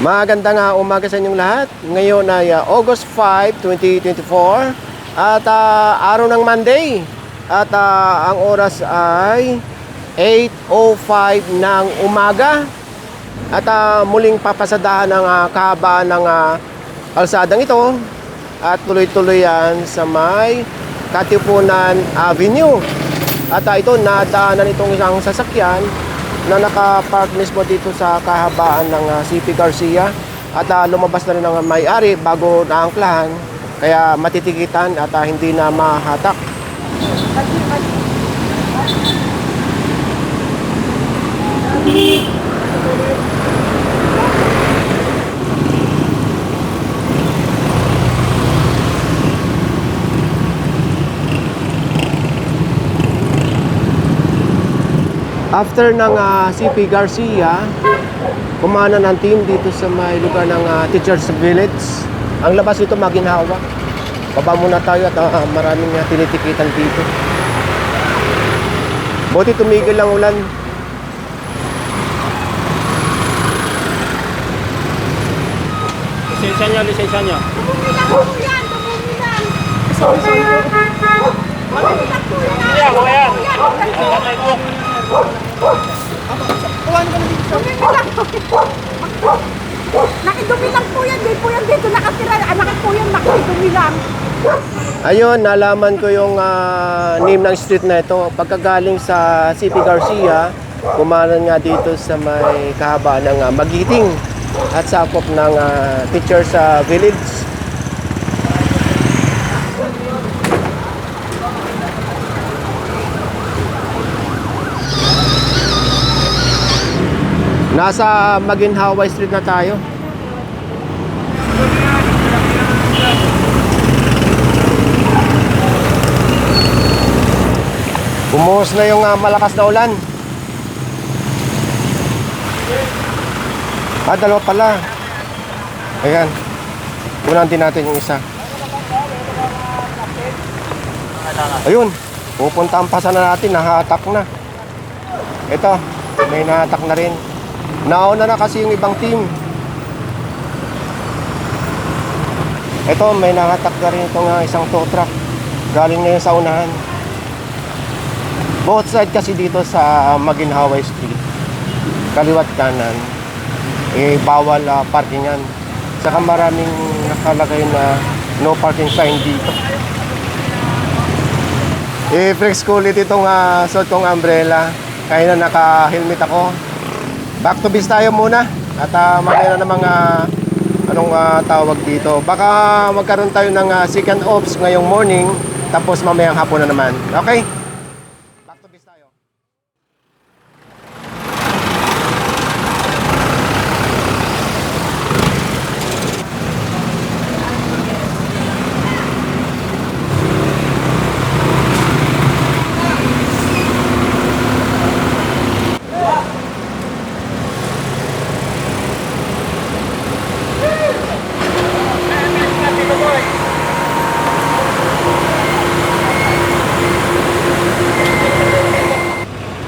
Maganda nga umaga sa inyong lahat. Ngayon ay uh, August 5, 2024 at uh, araw ng Monday. At uh, ang oras ay 8.05 ng umaga. At uh, muling papasadahan ng uh, kahabaan ng uh, kalsadang ito at tuloy-tuloy yan sa may Katipunan Avenue. At uh, ito, nadaanan itong isang sasakyan na nakapark mismo dito sa kahabaan ng uh, CP Garcia. At uh, lumabas na rin ang may-ari bago naangklahan. Kaya matitikitan at uh, hindi na mahatak. After ng ah, CP Garcia, kumana ng team dito sa may lugar ng ah, Teachers Village. Ang labas nito maginhawa. Baba muna tayo at ah, maraming uh, tinitikitan dito. Buti tumigil lang ulan. Lisensya nyo, lisensya nyo. Bumili po yan, bumili lang. Bumili po yan. Hindi ako yan. Bumili lang. Nakidumi lang po yan, di po yan dito nakatira. Anak po yan, nakidumi lang. Ayun, nalaman ko yung ah, name ng street na ito. Pagkagaling sa CP Garcia, kumanan nga dito sa may kahabaan ng ah, Magiting at sakop ng ah, Teachers sa Village. Nasa Maginhawa Street na tayo. Bumuhos na yung ah, malakas na ulan. Ah, dalawa pala. Ayan. Unan din natin yung isa. Ayun. Pupunta ang pasa na natin. Nahatak na. Ito. May nahatak na rin. Nauna na kasi yung ibang team. Ito, may nahatak na rin itong ah, isang tow truck. Galing na sa unahan. Both side kasi dito sa Maginhawa Street. Kaliwat kanan. Eh, bawal ah, parkingan. Saka maraming nakalagay na no parking sign dito. Eh, flex ko itong uh, suot kong umbrella. Kaya na naka-helmet ako. Back to base tayo muna. At uh, mamaya na ng mga anong ah, tawag dito. Baka magkaroon tayo ng ah, second ops ngayong morning. Tapos mamayang hapon na naman. Okay?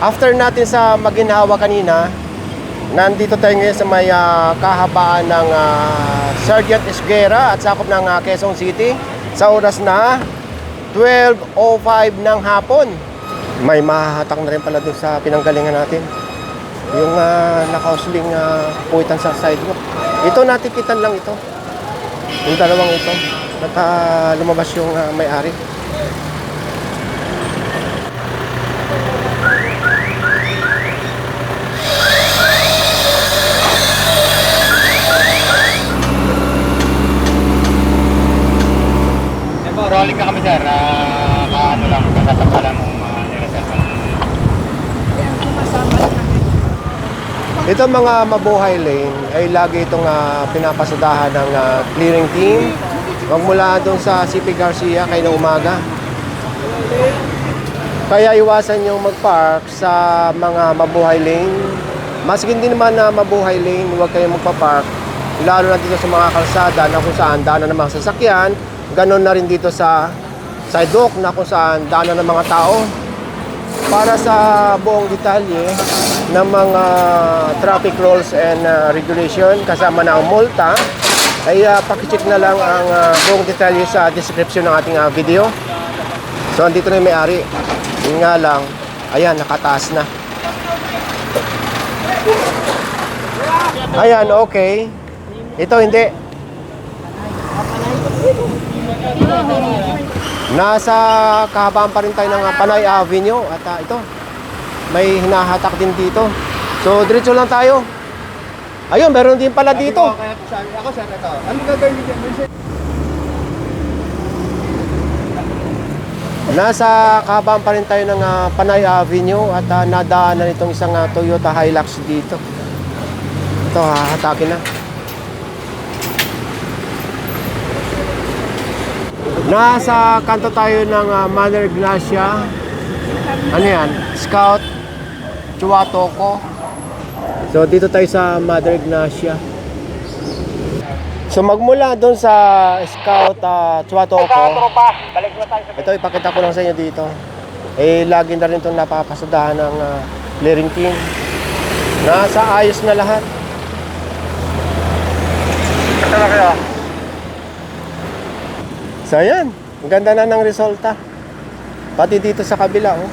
After natin sa Maginhawa kanina, nandito tayo ngayon sa may ah, kahabaan ng ah, Sergeant Esguera at sakop ng ah, Quezon City sa oras na 12.05 ng hapon. May mahahatak na rin pala dun sa pinanggalingan natin. Yung uh, nakausling uh, puwitan sa sidewalk. Ito natikitan lang ito. Yung dalawang ito. At ah, lumabas yung ah, may-ari. Eh po, rolling ka kami sir. Ah, kaano lang, kasasakalan mong uh, nireserva. Ito mga mabuhay lane ay lagi itong ah, pinapasadahan ng ah, clearing team. Magmula doon sa CP Garcia kayo ng umaga. Kaya iwasan yung mag-park sa mga mabuhay lane. Maski hindi naman na mabuhay lane, huwag kayong magpa-park. Lalo na dito sa mga kalsada na kung saan daanan ng mga sasakyan. Ganon na rin dito sa sidewalk na kung saan daanan ng mga tao. Para sa buong detalye, ng mga traffic rules and uh, regulation kasama na ang multa ay uh, pakicheck na lang ang uh, buong detalye sa description ng ating uh, video. So andito na yung may-ari. Yun nga lang, ayan, nakataas na. Ayan, okay. Ito hindi. Nasa kahabaan pa rin tayo ng uh, Panay Avenue at uh, ito, may hinahatak din dito. So, diretso lang tayo. Ayun, meron din pala dito. Kaya po sabi ako, sir, ito. Ano gagawin niyo dyan? Nasa kahabaan pa rin tayo ng ah, Panay Avenue at uh, nadaanan itong isang ah, Toyota Hilux dito. Ito, hahatakin na. Nasa kanto tayo ng uh, Mother Ignacia. Ano yan? Scout Chuatoko. So dito tayo sa Mother Ignacia. So magmula doon sa Scout uh, Chuatoko. Ito ipakita ko lang sa inyo dito. Eh lagi na rin itong napapasadahan ng uh, clearing team. Nasa ayos na lahat. Ito na kayo. So ayan, ang ganda na ng resulta. Pati dito sa kabila oh.